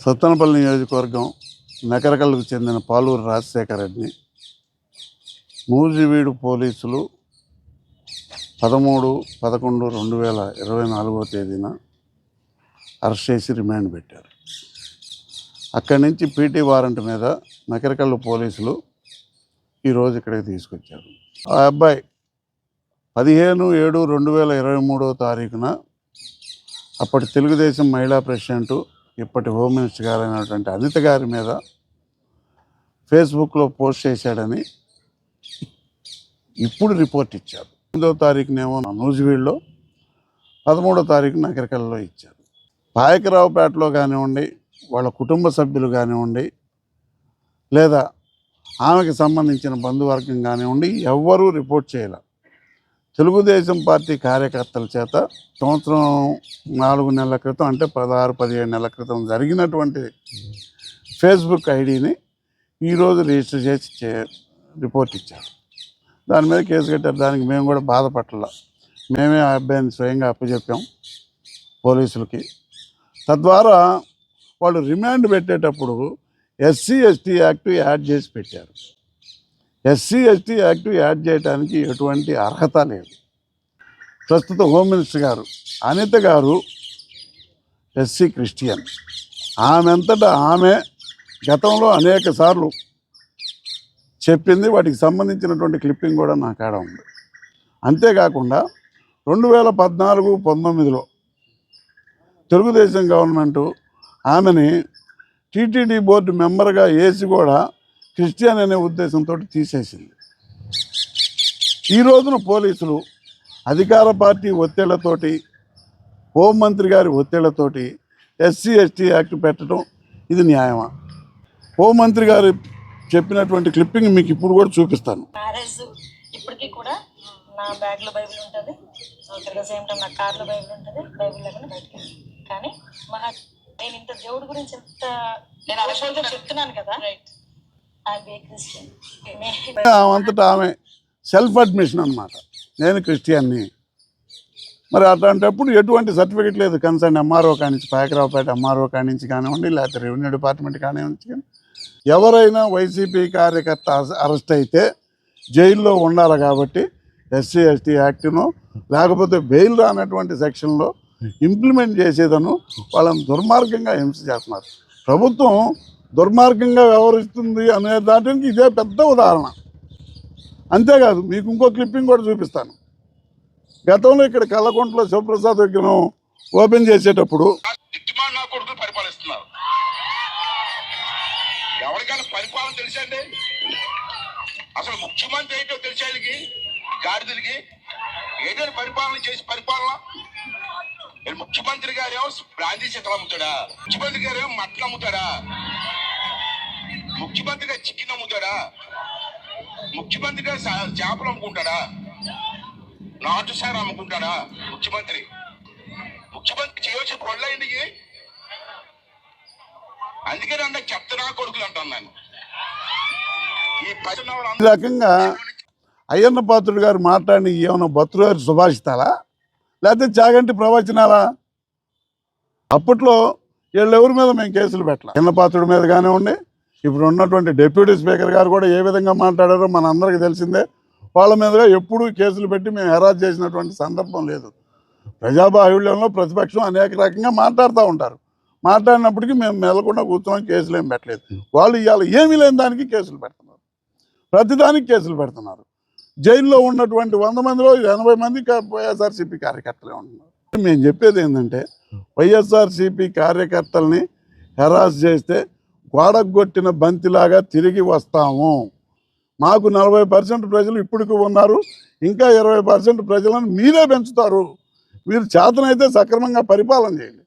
సత్తనపల్లి నియోజకవర్గం నకరకల్కు చెందిన పాలూరు రాజశేఖర రెడ్డిని మూజివీడు పోలీసులు పదమూడు పదకొండు రెండు వేల ఇరవై నాలుగవ తేదీన అరెస్ట్ చేసి రిమాండ్ పెట్టారు. అక్కడి నుంచి పీటీ వారెంట్ మీద నకరకల్లు పోలీసులు ఈరోజు ఇక్కడికి తీసుకొచ్చారు. ఆ అబ్బాయి పదిహేను ఏడు రెండు వేల ఇరవై మూడవ తారీఖున అప్పటి తెలుగుదేశం మహిళా ప్రెసిడెంటు ఇప్పటి హోమ్ మినిస్టర్ గారైనటువంటి అనిత గారి మీద ఫేస్బుక్లో పోస్ట్ చేశాడని ఇప్పుడు రిపోర్ట్ ఇచ్చారు. ఎనిమిదో తారీఖునేమో నూజివీడులో పదమూడో తారీఖు నగరికల్లో ఇచ్చారు. పాయకరావుపేటలో కానివ్వండి వాళ్ళ కుటుంబ సభ్యులు కానివ్వండి లేదా ఆమెకి సంబంధించిన బంధువర్గం కానివ్వండి ఎవ్వరూ రిపోర్ట్ చేయలే. తెలుగుదేశం పార్టీ కార్యకర్తల చేత సంవత్సరం నాలుగు నెలల క్రితం అంటే పదహారు పదిహేడు నెలల క్రితం జరిగినటువంటి ఫేస్బుక్ ఐడిని ఈరోజు రిజిస్టర్ చేసి చే రిపోర్ట్ ఇచ్చారు. దాని మీద కేసు కట్టారు. దానికి మేము కూడా బాధపడాల మేమే ఆ అబ్బాయిని స్వయంగా అప్పచెప్పాం పోలీసులకి. తద్వారా వాళ్ళు రిమాండ్ పెట్టేటప్పుడు ఎస్సీ ఎస్టీ యాక్ట్ యాడ్ చేసి పెట్టారు. ఎస్సీ ఎస్టీ యాక్ట్ యాడ్ చేయడానికి ఎటువంటి అర్హత లేదు. ప్రస్తుత హోమ్ మినిస్టర్ గారు అనిత గారు ఎస్సీ క్రిస్టియన్. ఆమె అంతటా ఆమె గతంలో అనేక సార్లు చెప్పింది వాటికి సంబంధించినటువంటి క్లిప్పింగ్ కూడా నా కాడ ఉంది. అంతేకాకుండా రెండు వేల పద్నాలుగు పంతొమ్మిదిలో తెలుగుదేశం గవర్నమెంటు ఆమెని టీటీడీ బోర్డు మెంబర్గా వేసి కూడా క్రిస్టియన్ అనే ఉద్దేశంతో తీసేసింది. ఈ రోజున పోలీసులు అధికార పార్టీ ఒత్తిళ్ళతోటి హోంమంత్రి గారి ఒత్తిళ్ళతోటి ఎస్సీ ఎస్టీ యాక్ట్ పెట్టడం ఇది న్యాయమా? హోంమంత్రి గారు చెప్పినటువంటి క్లిప్పింగ్ మీకు ఇప్పుడు కూడా చూపిస్తాను. ఇప్పటికీ కూడా నా బ్యాగ్లో బైబిల్ ఉంటుంది. అట్ ద సేమ్ టైం నా కార్లో బైబిల్ ఉంటుంది. బైబిల్ లేకుండా బయటకి కానీ మా నేను ఇంత దేవుడి గురించి ఎంత నేను చెప్తున్నాను కదా. ఆమె అంతటా ఆమె సెల్ఫ్ అడ్మిషన్ అనమాట నేను క్రిస్టియన్ని. మరి అట్లాంటప్పుడు ఎటువంటి సర్టిఫికెట్ లేదు. కన్సర్న్ ఎంఆర్ఓ కానించి పాకరావుపేట ఎంఆర్ఓ కానించి కానివ్వండి లేకపోతే రెవెన్యూ డిపార్ట్మెంట్ కానివ్వండి కానీ ఎవరైనా వైసీపీ కార్యకర్త అరెస్ట్ అయితే జైల్లో ఉండాలి కాబట్టి ఎస్సీ ఎస్టీ యాక్ట్ను లేకపోతే బెయిల్ రానటువంటి సెక్షన్లో ఇంప్లిమెంట్ చేసేదను వాళ్ళని దుర్మార్గంగా హింస చేస్తున్నారు. ప్రభుత్వం దుర్మార్గంగా వ్యవహరిస్తుంది అనే దానికి ఇదే పెద్ద ఉదాహరణ. అంతేకాదు మీకు ఇంకో క్లిప్పింగ్ కూడా చూపిస్తాను. గతంలో ఇక్కడ కల్లకుంటలో శివప్రసాద్ విగ్రహం ఓపెన్ చేసేటప్పుడు పరిపాలిస్తున్నారు. ఎవరికైనా పరిపాలన తెలుసండి అసలు ముఖ్యమంత్రి ఏంటో తెలుసా గాడిదలకి? ఏదైనా పరిపాలన చేసి పరిపాలన? ముఖ్యమంత్రి గారేమో బ్రాందీ చెక్కలు అమ్ముతాడా? ముఖ్యమంత్రి గారేమో మట్టలు అమ్ముతాడా? ముఖ్యమంత్రిగా చికెన్ అమ్ముతాడా ముఖ్యమంత్రిగా చేపలు అమ్ముకుంటాడా? నాటు సార్ అమ్ముకుంటాడా ముఖ్యమంత్రి? ముఖ్యమంత్రి చేయవలసిన పనులైంది అందుకని అన్న చెప్తున్నా కొడుకులు అంటాను నేను ఈ పైన రకంగా అయ్యన్న పాత్రుడు గారు మాట్లాడిన ఏమైనా బతుగారి సుభాషితాలా లేకపోతే చాగంటి ప్రవచనాలా? అప్పట్లో వీళ్ళెవరి మీద మేము కేసులు పెట్టాలి? అయ్యన్న పాత్రుడి మీద కానివ్వండి ఇప్పుడు ఉన్నటువంటి డిప్యూటీ స్పీకర్ గారు కూడా ఏ విధంగా మాట్లాడారో మన అందరికీ తెలిసిందే. వాళ్ళ మీదుగా ఎప్పుడూ కేసులు పెట్టి మేము హెరాస్ చేసినటువంటి సందర్భం లేదు. ప్రజాబాహుళ్యంలో ప్రతిపక్షం అనేక రకంగా మాట్లాడుతూ ఉంటారు. మాట్లాడినప్పటికీ మేము మెదలకుండా కూర్చొని కేసులు ఏం పెట్టలేదు. వాళ్ళు ఇవాళ ఏమీ లేని దానికి కేసులు పెడుతున్నారు. ప్రతిదానికి కేసులు పెడుతున్నారు. జైల్లో ఉన్నటువంటి వంద మందిలో ఎనభై మంది వైఎస్ఆర్సీపీ కార్యకర్తలే ఉంటున్నారు. మేము చెప్పేది ఏంటంటే వైఎస్ఆర్సీపీ కార్యకర్తల్ని హెరాస్ చేస్తే వాడగొట్టిన బంతిలాగా తిరిగి వస్తాము. మాకు నలభై పర్సెంట్ ప్రజలు ఇప్పటికి ఉన్నారు. ఇంకా ఇరవై పర్సెంట్ ప్రజలను మీరే పెంచుతారు. మీరు చేతనైతే సక్రమంగా పరిపాలన చేయండి.